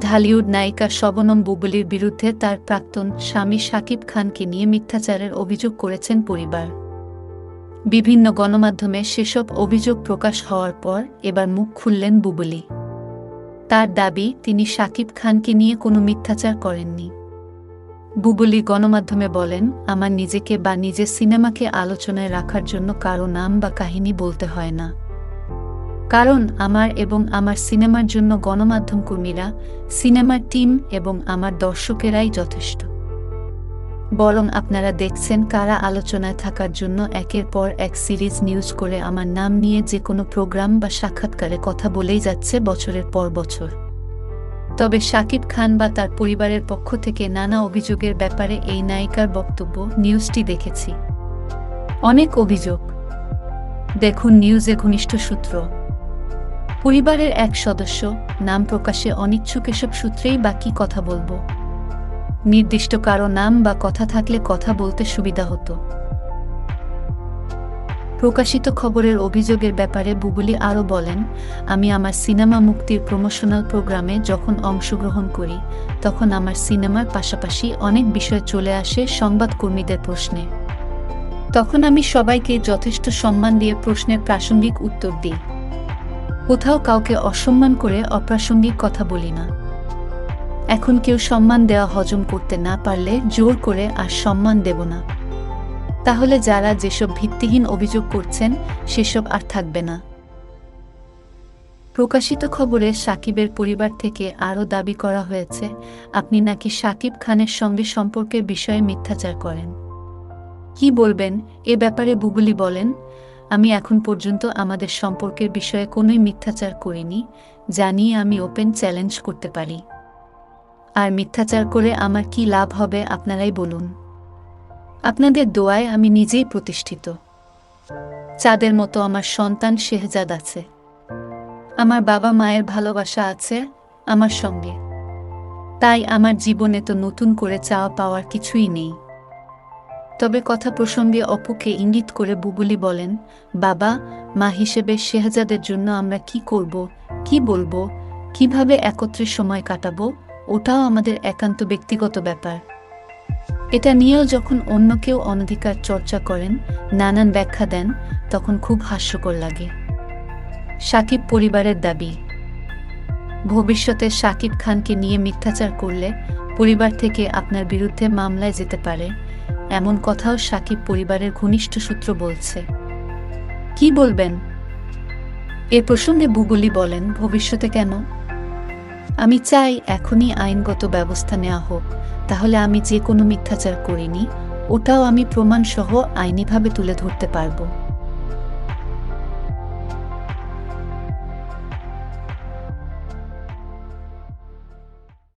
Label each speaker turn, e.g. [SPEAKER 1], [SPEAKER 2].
[SPEAKER 1] ঢালিউড নায়িকা শবনম বুবলির বিরুদ্ধে তার প্রাক্তন স্বামী শাকিব খানকে নিয়ে মিথ্যাচারের অভিযোগ করেছেন পরিবার। বিভিন্ন গণমাধ্যমে সেসব অভিযোগ প্রকাশ হওয়ার পর এবার মুখ খুললেন বুবলি। তার দাবি, তিনি শাকিব খানকে নিয়ে কোনো মিথ্যাচার করেননি। বুবলি গণমাধ্যমে বলেন, আমার নিজেকে বা নিজের সিনেমাকে আলোচনায় রাখার জন্য কারও নাম বা কাহিনী বলতে হয় না। কারণ আমার এবং আমার সিনেমার জন্য গণমাধ্যম কর্মীরা, সিনেমার টিম এবং আমার দর্শকেরাই যথেষ্ট। বরং আপনারা দেখছেন কারা আলোচনায় থাকার জন্য একের পর এক সিরিজ নিউজ করে আমার নাম নিয়ে যে কোনো প্রোগ্রাম বা সাক্ষাৎকারে কথা বলেই যাচ্ছে বছরের পর বছর। তবে শাকিব খান বা তার পরিবারের পক্ষ থেকে নানা অভিযোগের ব্যাপারে এই নায়িকার বক্তব্য, নিউজটি দেখেছি। অনেক অভিযোগ। দেখুন নিউজে ঘনিষ্ঠ সূত্র। পরিবারের এক সদস্য, নাম প্রকাশে অনিচ্ছুক এসব সূত্রেই বা কি কথা বলব? নির্দিষ্ট কারও নাম বা কথা থাকলে কথা বলতে সুবিধা হতো। প্রকাশিত খবরের অভিযোগের ব্যাপারে বুবলি আরও বলেন, আমি আমার সিনেমা মুক্তির প্রমোশনাল প্রোগ্রামে যখন অংশগ্রহণ করি, তখন আমার সিনেমার পাশাপাশি অনেক বিষয় চলে আসে সংবাদকর্মীদের প্রশ্নে। তখন আমি সবাইকে যথেষ্ট সম্মান দিয়ে প্রশ্নের প্রাসঙ্গিক উত্তর দিই। কোথাও কাউকে অসম্মান করে অপ্রাসঙ্গিক কথা বলি না। এখন কেউ সম্মান দেওয়া হজম করতে না পারলে জোর করে আর সম্মান দেব না। তাহলে যারা যেসব ভিত্তিহীন অভিযোগ করছেন, সেসব আর থাকবে না। প্রকাশিত খবরে সাকিবের পরিবার থেকে আরও দাবি করা হয়েছে, আপনি নাকি সাকিব খানের সঙ্গে সম্পর্কের বিষয়ে মিথ্যাচার করেন। কি বলবেন? এ ব্যাপারে বুবলি বলেন আমি এখন পর্যন্ত আমাদের সম্পর্কের বিষয়ে কোনোই মিথ্যাচার করিনি জানি আমি ওপেন চ্যালেঞ্জ করতে পারি। আর মিথ্যাচার করে আমার কি লাভ হবে, আপনারাই বলুন। আপনাদের দোয়ায় আমি নিজেই প্রতিষ্ঠিত। চাঁদের মতো আমার সন্তান শেহজাদ আছে। আমার বাবা মায়ের ভালোবাসা আছে আমার সঙ্গে। তাই আমার জীবনে তো নতুন করে চাওয়া পাওয়ার কিছুই নেই। তবে কথা প্রসঙ্গে অপুকে ইঙ্গিত করে বুবুলি বলেন, বাবা, মা হিসেবে শেহজাদের জন্য আমরা কি করব, কি বলব, কীভাবে একত্রে সময় কাটাবো, ওটাও আমাদের একান্ত ব্যক্তিগত ব্যাপার। এটা নিয়েও যখন অন্য কেউ অনধিকার চর্চা করেন, নানান ব্যাখ্যা দেন, তখন খুব হাস্যকর লাগে। সাকিব পরিবারের দাবি, ভবিষ্যতে সাকিব খানকে নিয়ে মিথ্যাচার করলে পরিবার থেকে আপনার বিরুদ্ধে মামলায় যেতে পারে এমন কথাও সাকিব পরিবারের ঘনিষ্ঠ সূত্র বলছে। কি বলবেন? এ প্রসঙ্গে বুগুলি বলেন, ভবিষ্যতে কেন? আমি চাই এখনই আইনগত ব্যবস্থা নেওয়া হোক, তাহলে আমি যে কোনো মিথ্যাচার করিনি, ওটাও আমি প্রমাণসহ আইনিভাবে তুলে ধরতে পারব।